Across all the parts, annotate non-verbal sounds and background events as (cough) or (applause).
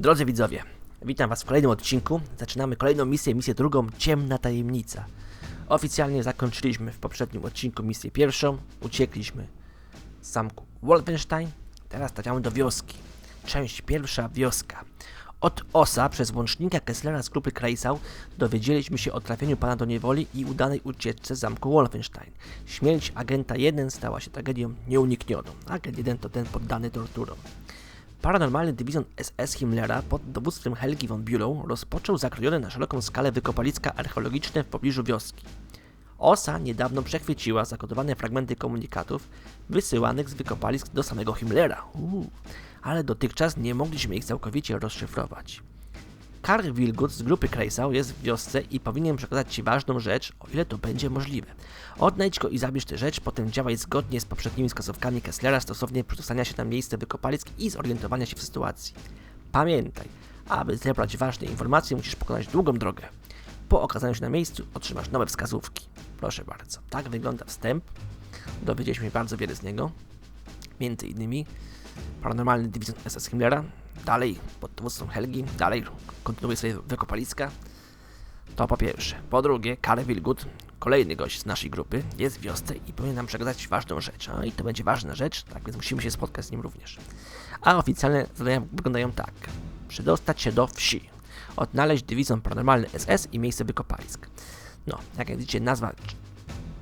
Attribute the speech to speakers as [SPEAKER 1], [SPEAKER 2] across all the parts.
[SPEAKER 1] Drodzy widzowie, witam was w kolejnym odcinku. Zaczynamy kolejną misję, misję drugą, Ciemna Tajemnica. Oficjalnie zakończyliśmy w poprzednim odcinku misję pierwszą, uciekliśmy z zamku Wolfenstein, teraz trafiamy do wioski. Część pierwsza, wioska. Od Osa przez łącznika Kesslera z grupy Kreisau dowiedzieliśmy się o trafieniu pana do niewoli i udanej ucieczce z zamku Wolfenstein. Śmierć agenta 1 stała się tragedią nieuniknioną. Agent 1 to ten poddany torturom. Paranormalny dywizjon SS Himmlera pod dowództwem Helgi von Bülow rozpoczął zakrojone na szeroką skalę wykopaliska archeologiczne w pobliżu wioski. OSA niedawno przechwyciła zakodowane fragmenty komunikatów wysyłanych z wykopalisk do samego Himmlera. Uuu, ale dotychczas nie mogliśmy ich całkowicie rozszyfrować. Karl Wilgut z grupy Kreisau jest w wiosce i powinien przekazać Ci ważną rzecz, o ile to będzie możliwe. Odnajdź go i zabierz tę rzecz, potem działaj zgodnie z poprzednimi wskazówkami Kesslera stosownie przedostania się na miejsce wykopalisk i zorientowania się w sytuacji. Pamiętaj, aby zebrać ważne informacje, musisz pokonać długą drogę. Po okazaniu się na miejscu otrzymasz nowe wskazówki. Proszę bardzo, tak wygląda wstęp. Dowiedzieliśmy się bardzo wiele z niego. Między innymi Paranormalny Dywizjon SS Himmlera, dalej pod dowództwem Helgi, dalej kontynuuje swoje wykopaliska. To po pierwsze. Po drugie, Karl Wilgut, kolejny gość z naszej grupy, jest w wiosce i powinien nam przekazać ważną rzecz. A i to będzie ważna rzecz, tak więc musimy się spotkać z nim również. A oficjalne zadania wyglądają tak. Przedostać się do wsi. Odnaleźć dywizjon paranormalny SS i miejsce wykopalisk. No, jak widzicie, nazwa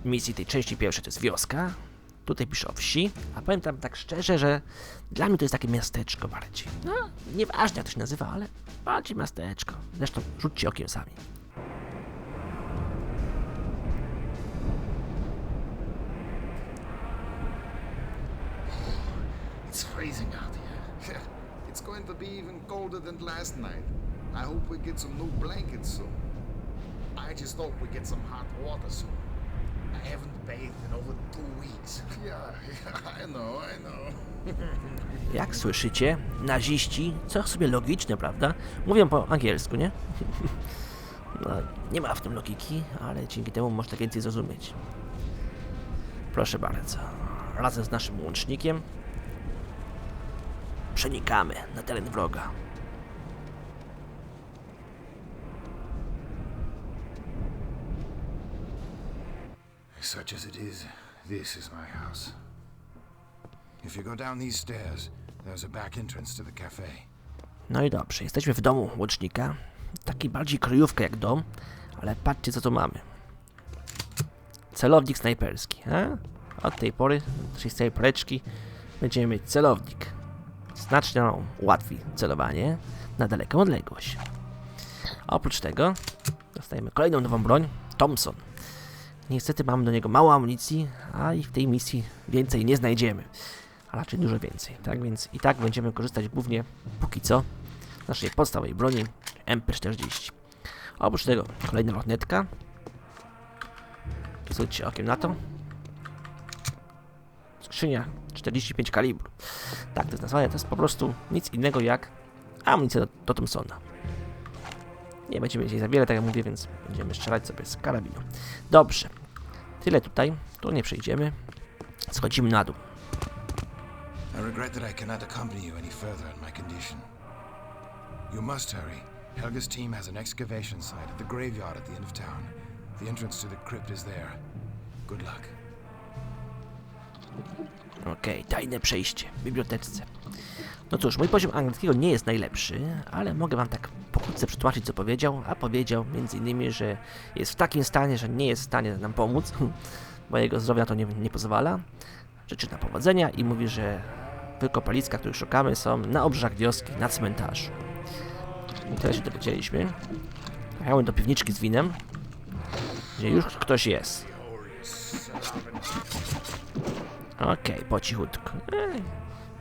[SPEAKER 1] misji tej części pierwszej to jest wioska. Tutaj piszę o wsi, a powiem tam tak szczerze, że dla mnie to jest takie miasteczko bardziej. No, nieważne jak to się nazywa, ale bardziej miasteczko. Zresztą rzućcie okiem sami.
[SPEAKER 2] It's freezing out here. (laughs) it's going to be even colder than last night. I hope we get some new blankets soon. I just hope we get some hot water soon. I haven't bathed in over two weeks. (laughs) Yeah, yeah, I know, I know.
[SPEAKER 1] Jak słyszycie, naziści, co sobie logiczne, prawda? Mówią po angielsku, nie? (laughs) No, nie ma w tym logiki, ale dzięki temu można więcej zrozumieć. Proszę bardzo. Razem z naszym łącznikiem przenikamy na teren wroga.
[SPEAKER 2] Such as it is, this is my house. If you go down these stairs, there's a back entrance to the cafe.
[SPEAKER 1] No i dobrze, jesteśmy w domu łącznika. Taki bardziej kryjówka jak dom, ale patrzcie co tu mamy. Celownik snajperski. A? Od tej pory, czyli z tej poreczki, będziemy mieć celownik. Znacznie nam ułatwi celowanie na daleką odległość. Oprócz tego dostajemy kolejną nową broń, Thompson. Niestety mamy do niego mało amunicji, a i w tej misji więcej nie znajdziemy. A raczej dużo więcej. Tak więc i tak będziemy korzystać głównie, póki co, z naszej podstawowej broni MP40. A oprócz tego kolejna lornetka. Zwróćcie okiem na to. Skrzynia 45 kalibru. Tak to jest nazwane, to jest po prostu nic innego jak amunicja do, do Thompsona. Nie będziemy dzisiaj za wiele, tak jak mówię, więc będziemy strzelać sobie z karabinu. Dobrze. Tyle tutaj. Tu nie przejdziemy. Schodzimy na dół.
[SPEAKER 2] I regret that I cannot accompany you any further in my condition. You must hurry. Helga's team has an excavation site at the graveyard at the end of town. The entrance to the crypt is there. Good luck.
[SPEAKER 1] Okej, tajne przejście w biblioteczce. No cóż, mój poziom angielskiego nie jest najlepszy, ale mogę wam tak pokrótce przetłumaczyć, co powiedział. A powiedział innymi, że jest w takim stanie, że nie jest w stanie nam pomóc, (laughs) bo jego zdrowie na to nie, nie pozwala. Życzy nam powodzenia i mówi, że wykopaliska, których szukamy, są na obrzeżach wioski, na cmentarzu. I tyle się dowiedzieliśmy. Trafiamy do piwniczki z winem, gdzie już ktoś jest. Okej, po cichutku.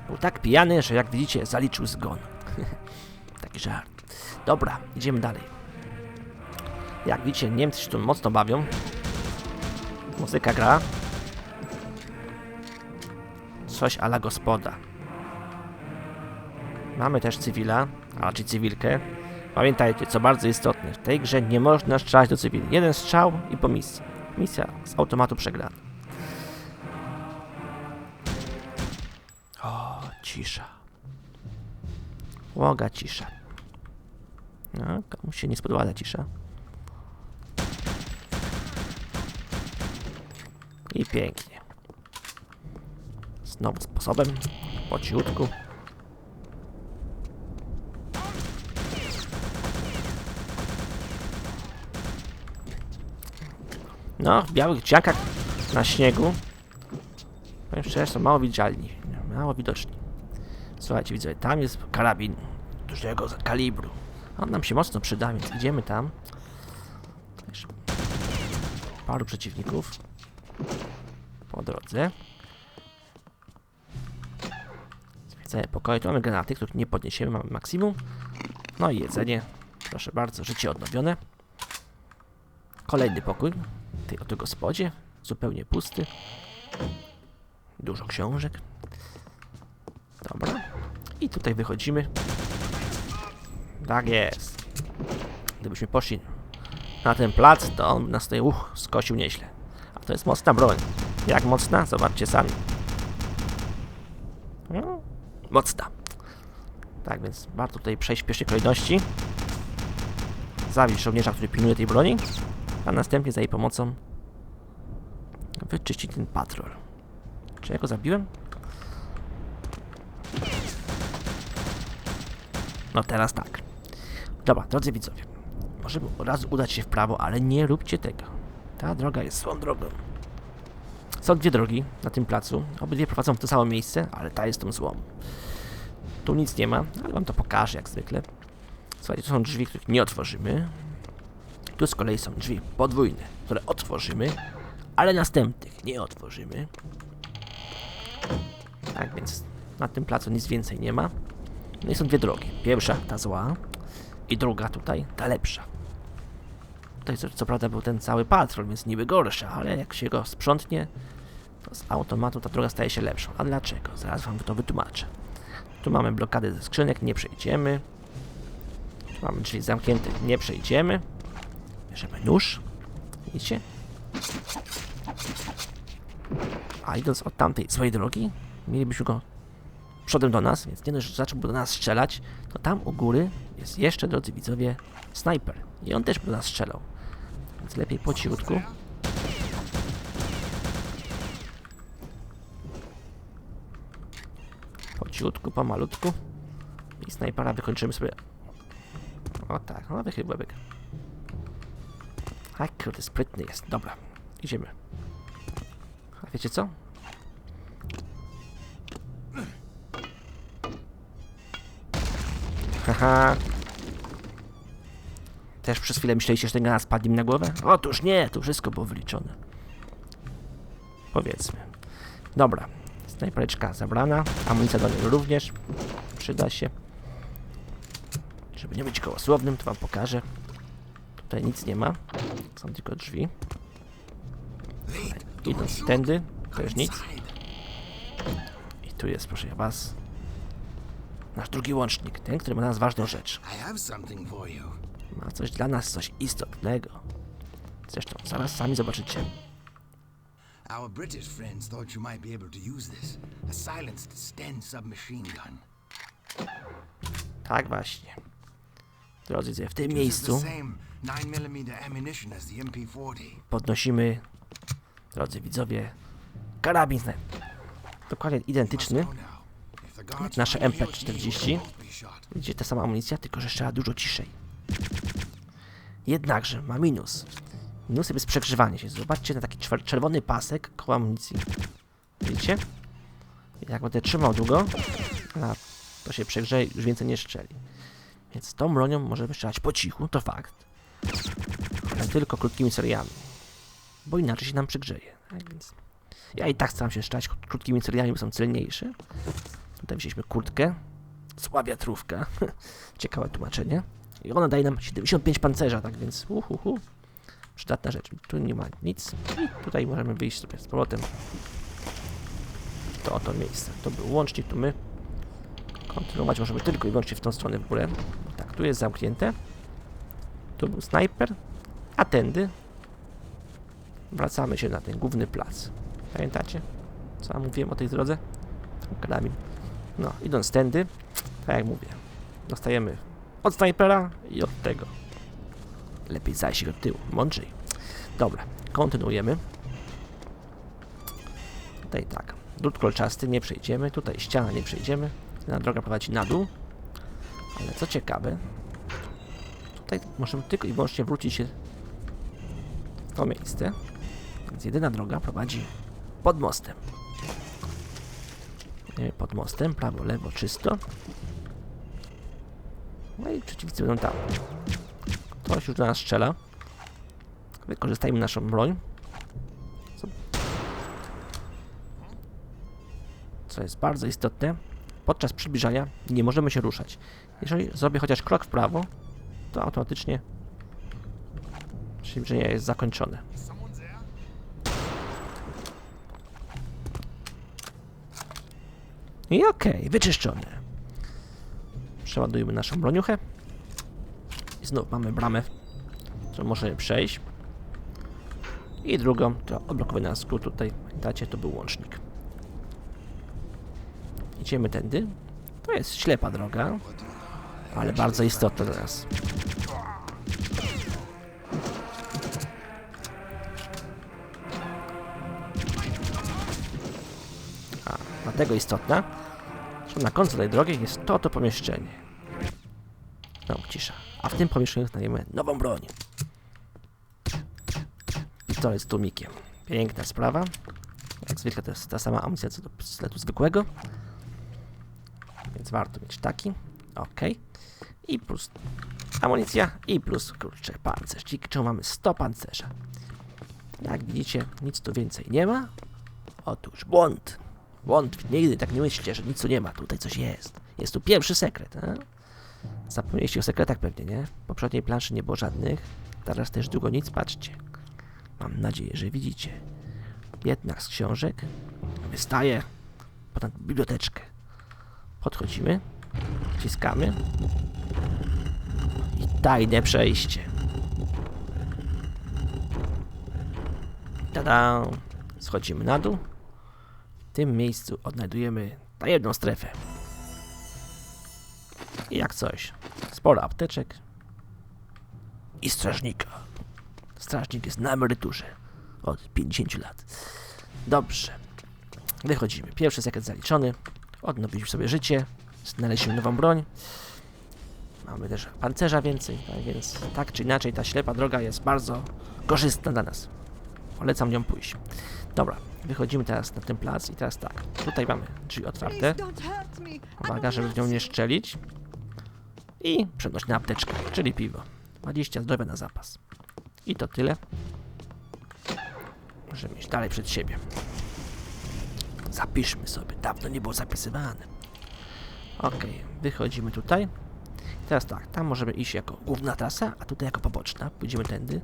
[SPEAKER 1] Był tak pijany, że jak widzicie, zaliczył zgon. (laughs) Taki żart. Dobra, idziemy dalej. Jak widzicie, Niemcy się tu mocno bawią. Muzyka gra. Coś ala gospoda. Mamy też cywila, a raczej cywilkę. Pamiętajcie, co bardzo istotne, w tej grze nie można strzelać do cywili. Jeden strzał i po misji. Misja z automatu przegrana. O, cisza. Łoga cisza. No, komuś się nie spodobała ta cisza. I pięknie. Znowu sposobem. Po cichutku. No, w białych dziakach na śniegu. Powiem szczerze, są mało widzialni. Mało widoczni. Słuchajcie, widzę, tam jest karabin dużego kalibru. On nam się mocno przyda, więc idziemy tam. Paru przeciwników po drodze. Zwiedzanie pokoju. Tu mamy granaty, których nie podniesiemy, mamy maksimum. No i jedzenie. Proszę bardzo, życie odnowione. Kolejny pokój. Tej oto gospodzie. Zupełnie pusty. Dużo książek. Dobra. I tutaj wychodzimy. Tak jest. Gdybyśmy poszli na ten plac, to on nas tutaj uch, skosił nieźle. A to jest mocna broń. Jak mocna? Zobaczcie sami. No, mocna. Tak więc warto tutaj przejść w pierwszej kolejności. Zabić żołnierza, który pilnuje tej broni, a następnie za jej pomocą wyczyścić ten patrol. Czy ja go zabiłem? No teraz tak. Dobra, drodzy widzowie. Możemy od razu udać się w prawo, ale nie róbcie tego. Ta droga jest złą drogą. Są dwie drogi na tym placu. Obydwie prowadzą w to samo miejsce, ale ta jest tą złą. Tu nic nie ma, ale wam to pokażę jak zwykle. Słuchajcie, to są drzwi, których nie otworzymy. Tu z kolei są drzwi podwójne, które otworzymy, ale następnych nie otworzymy. Tak więc na tym placu nic więcej nie ma. No i są dwie drogi. Pierwsza, ta zła, i druga tutaj, ta lepsza. Tutaj co, co prawda był ten cały patrol, więc niby gorsza, ale jak się go sprzątnie, to z automatu ta droga staje się lepszą. A dlaczego? Zaraz wam to wytłumaczę. Tu mamy blokady ze skrzynek, nie przejdziemy. Tu mamy drzwi zamknięte, nie przejdziemy. Bierzemy nóż. Widzicie? A idąc od tamtej swojej drogi, mielibyśmy go przodem do nas, więc nie dość, zaczął do nas strzelać, to tam u góry jest jeszcze, drodzy widzowie, snajper. I on też do nas strzelał. Więc lepiej po cichutku. Po cichutku, pomalutku. I snajpera wykończymy sobie. O tak, no wychyl łebek. A kurde, sprytny jest. Dobra, idziemy. A wiecie co? Haha. Też przez chwilę myśleliście, że ten granat spadł im na głowę? Otóż nie, to wszystko było wyliczone. Powiedzmy. Dobra. Snajpereczka zabrana. Amunicja do niej również. Przyda się. Żeby nie być gołosłownym, to wam pokażę. Tutaj nic nie ma. Są tylko drzwi. Idąc tędy, też nic. I tu jest, proszę was, nasz drugi łącznik, ten, który ma nas ważną rzecz. Ma coś dla nas, coś istotnego. Zresztą, zaraz sami zobaczycie.
[SPEAKER 3] Our British friends thought you might be able to use this. A silenced Sten submachine gun.
[SPEAKER 1] Tak właśnie. Drodzy w tym miejscu
[SPEAKER 3] same 9mm ammunition as the MP40.
[SPEAKER 1] podnosimy, drodzy widzowie, karabin. Dokładnie identyczny. Nasze
[SPEAKER 3] find you,
[SPEAKER 1] MP40.
[SPEAKER 3] you will both be shot.
[SPEAKER 1] Widzicie, ta sama amunicja, tylko że strzela dużo ciszej. Jednakże ma minus. Minusem jest przegrzewanie się. Zobaczcie na taki czerwony pasek koło amunicji. Widzicie? Jak będę trzymał długo, to się przegrzeje już więcej nie strzeli. Więc tą bronią możemy strzelać po cichu, to fakt. Ale tylko krótkimi seriami. Bo inaczej się nam przegrzeje. Tak więc... Ja i tak staram się strzelać kró- krótkimi seriami, bo są celniejsze. Tutaj wzięliśmy kurtkę. Zła wiatrówka. (laughs) Ciekawe tłumaczenie. I ona daje nam 75 pancerza, tak więc uhuhu. Przydatna rzecz. Tu nie ma nic. I tutaj możemy wyjść sobie z powrotem. To oto miejsce. To był łącznik, tu my. Kontynuować możemy tylko i wyłącznie w tą stronę w górę. Tak, tu jest zamknięte. Tu był snajper. A tędy wracamy się na ten główny plac. Pamiętacie? Co ja mówiłem o tej drodze? Karabin. No, idąc tędy, tak jak mówię, dostajemy od snajpera i od tego. Lepiej zajść od tyłu, mądrzej. Dobra, kontynuujemy. Tutaj tak, drut kolczasty nie przejdziemy, tutaj ściana nie przejdziemy. Na droga prowadzi na dół. Ale co ciekawe, tutaj możemy tylko i wyłącznie wrócić się w to miejsce. Więc jedyna droga prowadzi pod mostem. Idziemy Pod mostem, prawo, lewo, czysto. No i przeciwnicy będą tam. Ktoś już do nas strzela. Wykorzystajmy naszą broń. Co jest bardzo istotne. Podczas przybliżania nie możemy się ruszać. Jeżeli zrobię chociaż krok w prawo, to automatycznie przybliżenie jest zakończone.
[SPEAKER 2] Someone's there?
[SPEAKER 1] I okej, wyczyszczone. Przeładujemy naszą broniuchę. I znów mamy bramę, którą możemy przejść. I drugą, która odblokowuje nas skrót tutaj. Pamiętacie, to był łącznik. Idziemy tędy. To jest ślepa droga, ale bardzo istotna dla nas. Dlatego istotna, że na końcu tej drogi jest to to pomieszczenie. No, cisza. A w tym pomieszczeniu znajdziemy nową broń. Pistolet z tłumikiem. Piękna sprawa. Jak zwykle to jest ta sama amunicja co do pistoletu zwykłego. Więc warto mieć taki. Ok. I plus amunicja i plus kurczę pancerz. Dzięki czemu mamy 100 pancerza. Jak widzicie, nic tu więcej nie ma. Otóż błąd. Błąd. Nigdy tak nie myślcie, że nic tu nie ma. Tutaj coś jest. Jest tu pierwszy sekret. A? Zapomnieliście o sekretach pewnie, nie? W poprzedniej planszy nie było żadnych. Teraz też długo nic. Patrzcie. Mam nadzieję, że widzicie. Jedna z książek wystaje ponad biblioteczkę. Podchodzimy, wciskamy i tajne przejście. Tada! Schodzimy na dół. Tym miejscu odnajdujemy tajemną strefę. I jak coś, sporo apteczek i strażnika. Strażnik jest na emeryturze od 50 lat. Dobrze. Wychodzimy. Pierwszy sekret zaliczony. Odnowiliśmy sobie życie. Znaleźliśmy nową broń. Mamy też pancerza więcej, tak więc tak czy inaczej ta ślepa droga jest bardzo korzystna dla nas. Polecam nią pójść. Dobra, wychodzimy teraz na ten plac i teraz tak. Tutaj mamy drzwi otwarte. Uwaga, żeby w nią nie szczelić. I przenośna apteczka, czyli piwo. 20 zdrowia na zapas. I to tyle. Możemy iść dalej przed siebie. Zapiszmy sobie. Dawno nie było zapisywane. Ok, wychodzimy tutaj. Teraz tak, tam możemy iść jako główna trasa, a tutaj jako poboczna. Pójdziemy tędy.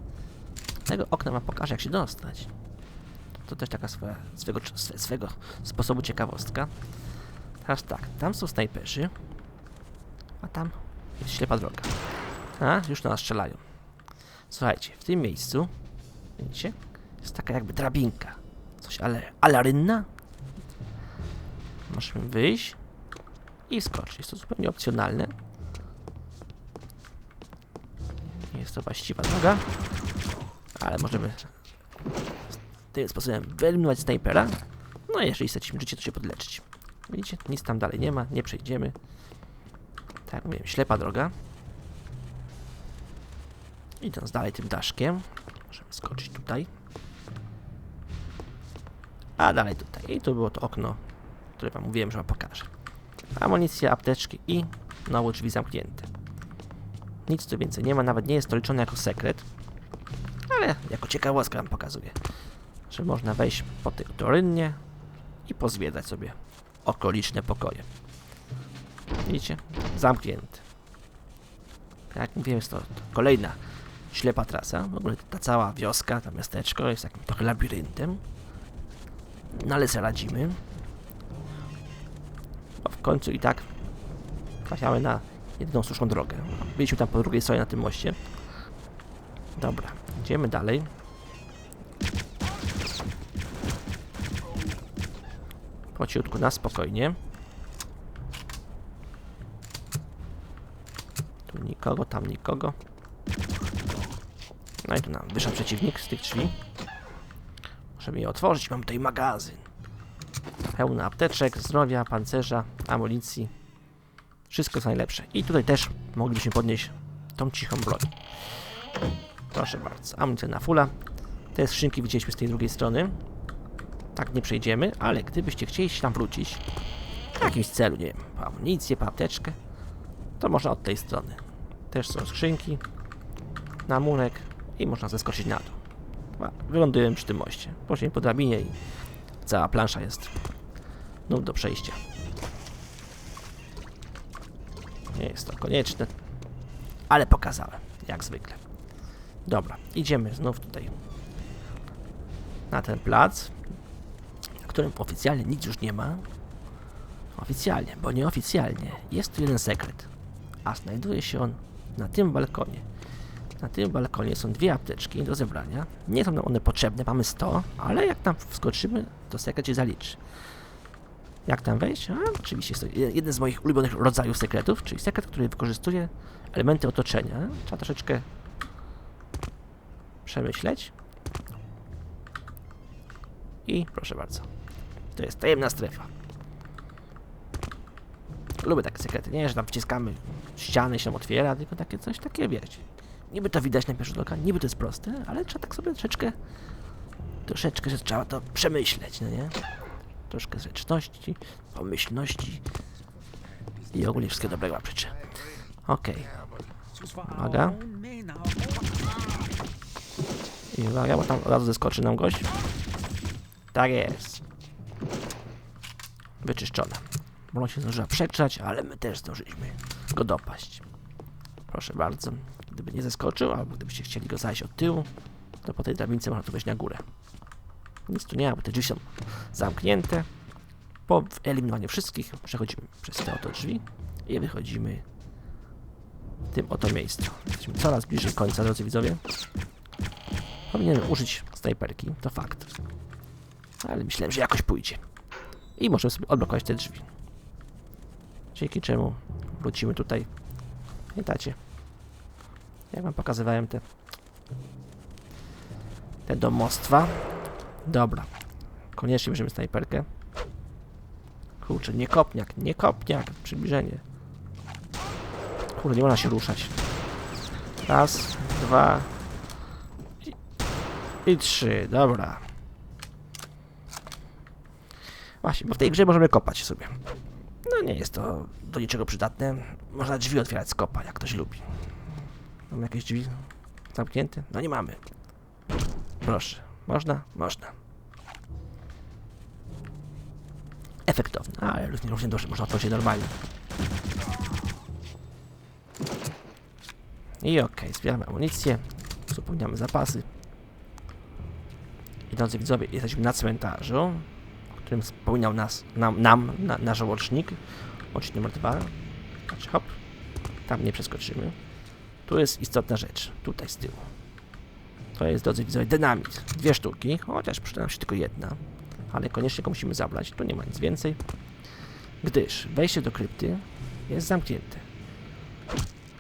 [SPEAKER 1] Tego okna wam pokażę, jak się dostać. To też taka swoja, swego, swe- swego sposobu ciekawostka. Teraz tak, tam są snajperzy, a tam jest ślepa droga. A, już na nas strzelają. Słuchajcie, w tym miejscu, widzicie, jest taka jakby drabinka. Coś ale, alarynna. Możemy wyjść i skoczyć. Jest to zupełnie opcjonalne. Jest to właściwa droga, ale możemy tym sposobem wyeliminować snajpera. No i jeżeli stracimy życie, to się podleczyć. Widzicie, nic tam dalej nie ma, nie przejdziemy. Tak jak mówiłem, ślepa droga. Idąc dalej tym daszkiem, możemy skoczyć tutaj. A dalej tutaj. I tu było to okno, które wam mówiłem, że wam pokażę. Amunicja, apteczki i znowu drzwi zamknięte. Nic tu więcej nie ma, nawet nie jest to liczone jako sekret. Ale jako ciekawostka wam pokazuję, że można wejść po tych torynnie i pozwiedzać sobie okoliczne pokoje. Widzicie? Zamknięte. Jak mówiłem, jest to, to kolejna ślepa trasa. W ogóle ta cała wioska, to miasteczko jest takim trochę labiryntem. No ale sobie radzimy. Bo w końcu i tak trafiamy na jedyną słuszną drogę. Byliśmy tam po drugiej stronie na tym moście. Dobra, idziemy dalej. Po ciutku, na spokojnie. Tu nikogo, tam nikogo. No i tu nam wyszedł przeciwnik z tych drzwi. Żeby je otworzyć, mam tutaj magazyn. Pełno apteczek, zdrowia, pancerza, amunicji. Wszystko co najlepsze. I tutaj też moglibyśmy podnieść tą cichą broń. Proszę bardzo, amunicja na fula. Te skrzynki widzieliśmy z tej drugiej strony. Tak nie przejdziemy, ale gdybyście chcieli się tam wrócić w jakimś celu, nie wiem, po amunicję, po apteczkę, to można od tej strony. Też są skrzynki, na murek i można zeskoczyć na dół. Wylądujemy przy tym moście. Później po drabinie i cała plansza jest znów do przejścia. Nie jest to konieczne, ale pokazałem, jak zwykle. Dobra, idziemy znów tutaj na ten plac, którym oficjalnie nic już nie ma. Oficjalnie, bo nieoficjalnie jest tu jeden sekret, a znajduje się on na tym balkonie. Na tym balkonie są dwie apteczki do zebrania. Nie są nam one potrzebne, mamy 100, ale jak tam wskoczymy, to sekret się zaliczy. Jak tam wejść? A, oczywiście jest to je- jeden z moich ulubionych rodzajów sekretów, czyli sekret, który wykorzystuje elementy otoczenia. Trzeba troszeczkę przemyśleć. I proszę bardzo. To jest tajemna strefa. Lubię takie sekrety, nie, że tam wciskamy ściany się otwiera, tylko takie coś takie, wiecie. Niby to widać na pierwszy rzut oka, niby to jest proste, ale trzeba tak sobie troszeczkę, troszeczkę, że trzeba to przemyśleć, no nie? Troszkę zręczności, pomyślności i ogólnie wszystkiego dobrego wam życzę. Okej. Uwaga. I uwaga, bo tam od razu zeskoczy nam gość. Tak jest. Wyczyszczone. Broń się zdążyła przekrzać, ale my też zdążyliśmy go dopaść. Proszę bardzo. Gdyby nie zeskoczył, albo gdybyście chcieli go zajść od tyłu, to po tej drabince można tu wejść na górę. Nic tu nie ma, bo te drzwi są zamknięte. Po wyeliminowaniu wszystkich przechodzimy przez te oto drzwi i wychodzimy w tym oto miejscu. Jesteśmy coraz bliżej końca, drodzy widzowie. Powinienem użyć snajperki, to fakt. Ale myślałem, że jakoś pójdzie. I możemy sobie odblokować te drzwi. Dzięki czemu wrócimy tutaj. Pamiętacie? Jak wam pokazywałem te te domostwa. Dobra. Koniecznie bierzemy snajperkę. Kurczę, nie kopniak, nie kopniak. Przybliżenie. Kurde, nie można się ruszać. Raz, dwa i, i trzy. Dobra. Właśnie, bo w tej grze możemy kopać sobie. No nie jest to do niczego przydatne. Można drzwi otwierać z kopa, jak ktoś lubi. Mamy jakieś drzwi zamknięte? No nie mamy. Proszę. Można? Można. Efektowne, ale równie, równie dobrze można otworzyć normalnie. I okej, zbieramy amunicję, uzupełniamy zapasy. I drodzy widzowie, jesteśmy na cmentarzu, którym wspominał nas, nam, nam na, nasz łącznik. Łącznik numer dwa. Znaczy, hop, tam nie przeskoczymy. Tu jest istotna rzecz, tutaj z tyłu. To jest, drodzy widzowie, dynamit. Dwie sztuki, chociaż przyda nam się tylko jedna. Ale koniecznie go musimy zabrać, tu nie ma nic więcej. Gdyż wejście do krypty jest zamknięte.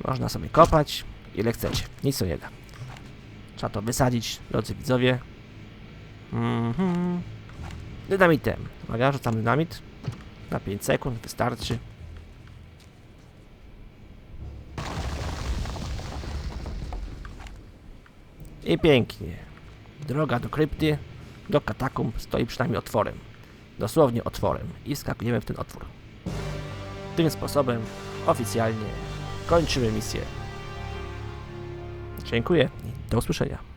[SPEAKER 1] Można sobie kopać, ile chcecie. Nic to nie da. Trzeba to wysadzić, drodzy widzowie. Mhm. Dynamitem. Uwaga, rzucam dynamit. Na 5 sekund wystarczy. I pięknie. Droga do krypty, do katakumb stoi przynajmniej otworem. Dosłownie otworem. I skakujemy w ten otwór. Tym sposobem oficjalnie kończymy misję. Dziękuję i do usłyszenia.